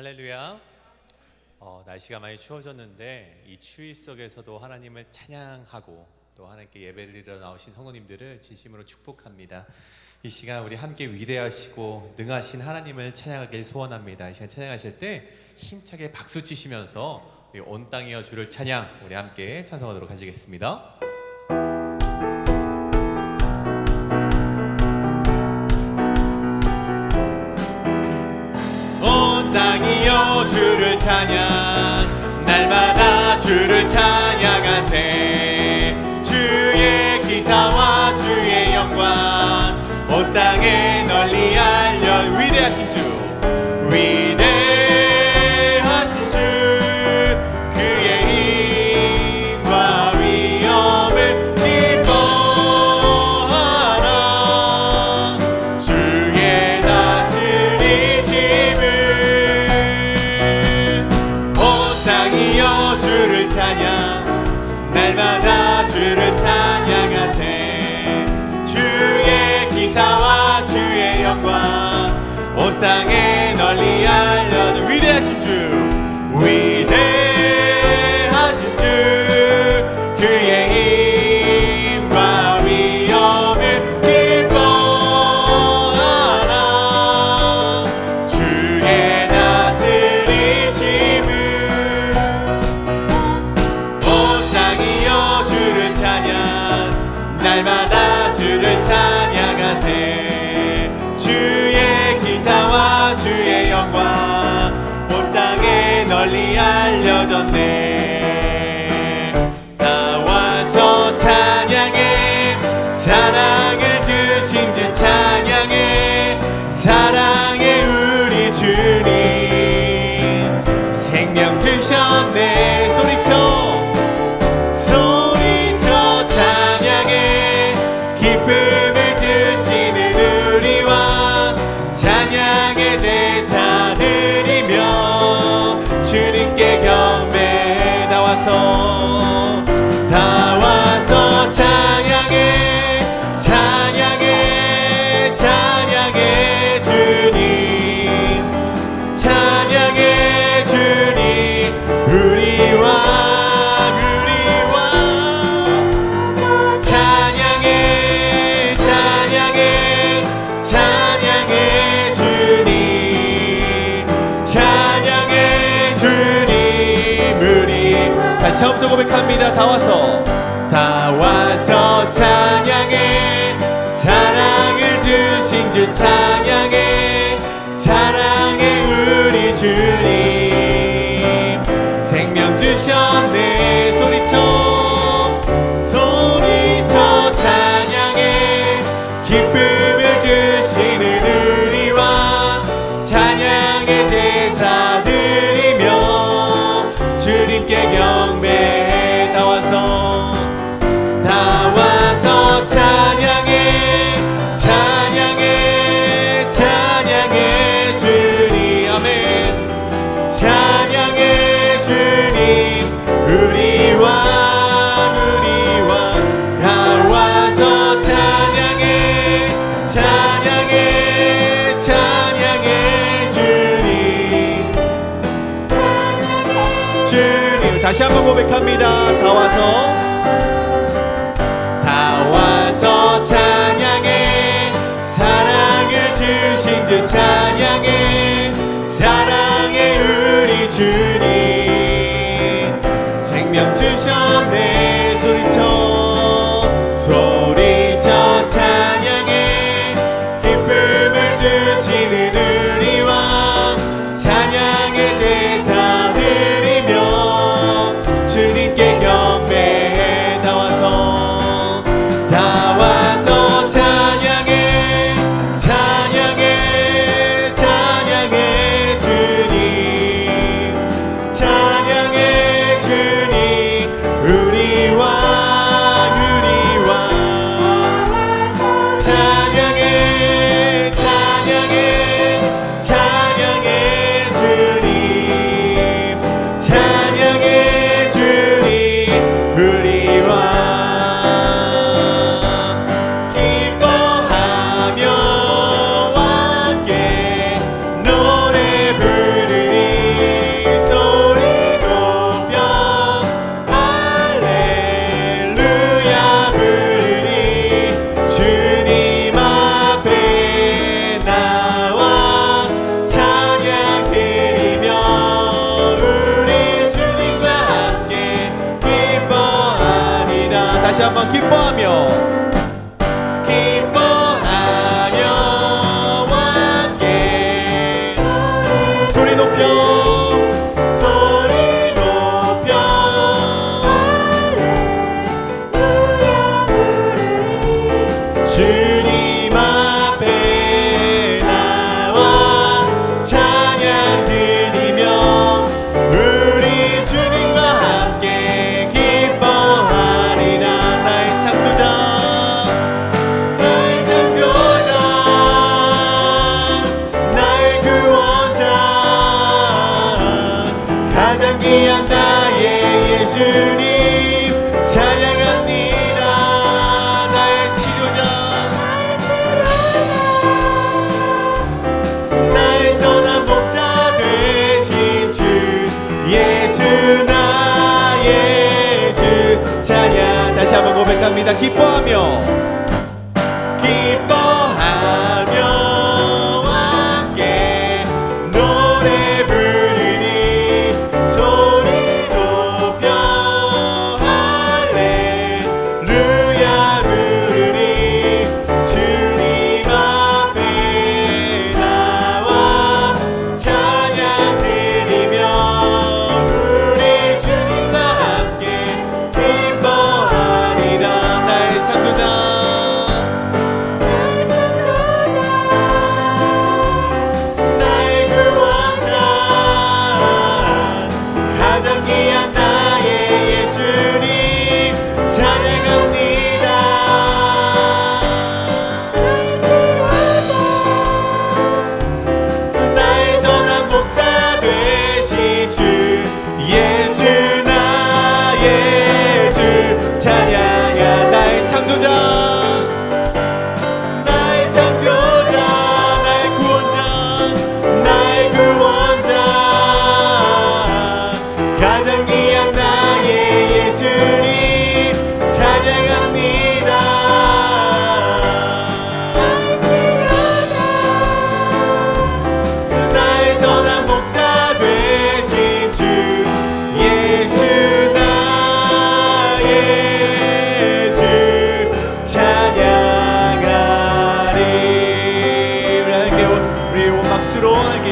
할렐루야. 어, 날씨가 많이 추워졌는데 이 추위 속에서도 하나님을 찬양하고 또 하나님께 예배를 드리러 나오신 성도님들을 진심으로 축복합니다. 이 시간 우리 함께 위대하시고 능하신 하나님을 찬양하길 소원합니다. 이 시간 찬양하실 때 힘차게 박수 치시면서 온 땅이여 주를 찬양 우리 함께 찬송하도록 하시겠습니다. 찬양. 날마다 주를 찬양 땅에 널리 주 위대하신 사랑 다시 한번 더 고백합니다. 다 와서. 다 와서 찬양해. 사랑을 주신 주 찬양해 주님 다시 한번 고백합니다. 다 와서. 다 와서 찬양해. 사랑을 주신 주 찬양해. 사랑해 우리 주님 다시 한번 기뻐하며. 기뻐하며 함께. 소리 높여. 소리 높여. 주님 가장 귀한 나의 예수님 찬양합니다. 나의 치료자. 나의 선한 목자 되신 주 예수 나의 주 찬양 다시 한번 고백합니다. 기뻐하며. 기뻐하며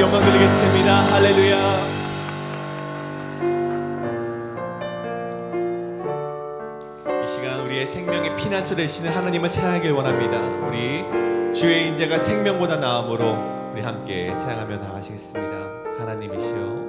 영광 드리겠습니다 할렐루야 이 시간 우리의 생명의 피난처 되시는 하나님을 찬양하길 원합니다. 우리 주의 인자가 생명보다 나음으로 우리 함께 찬양하며 나가시겠습니다. 하나님이시여.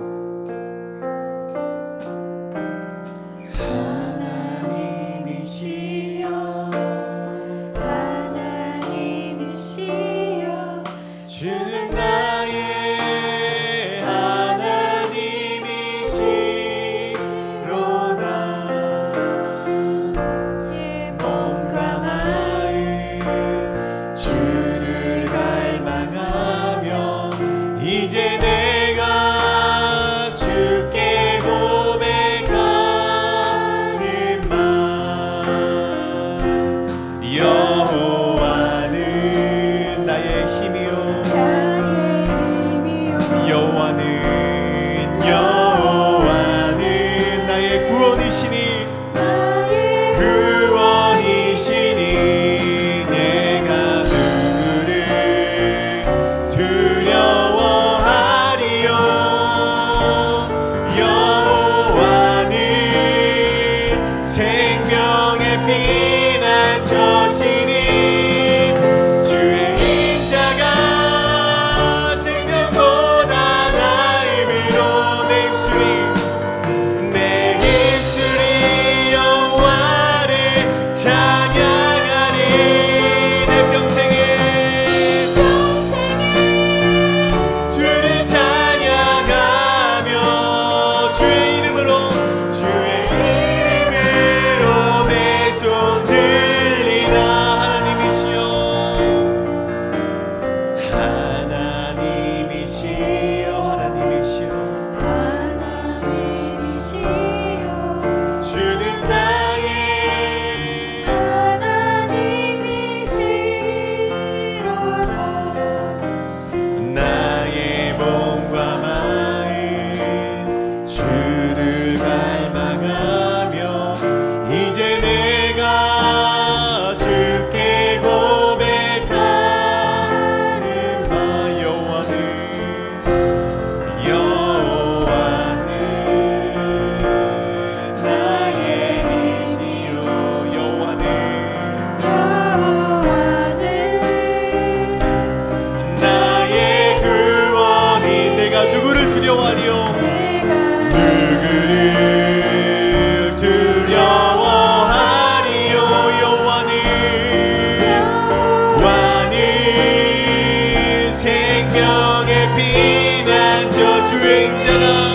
And your drink that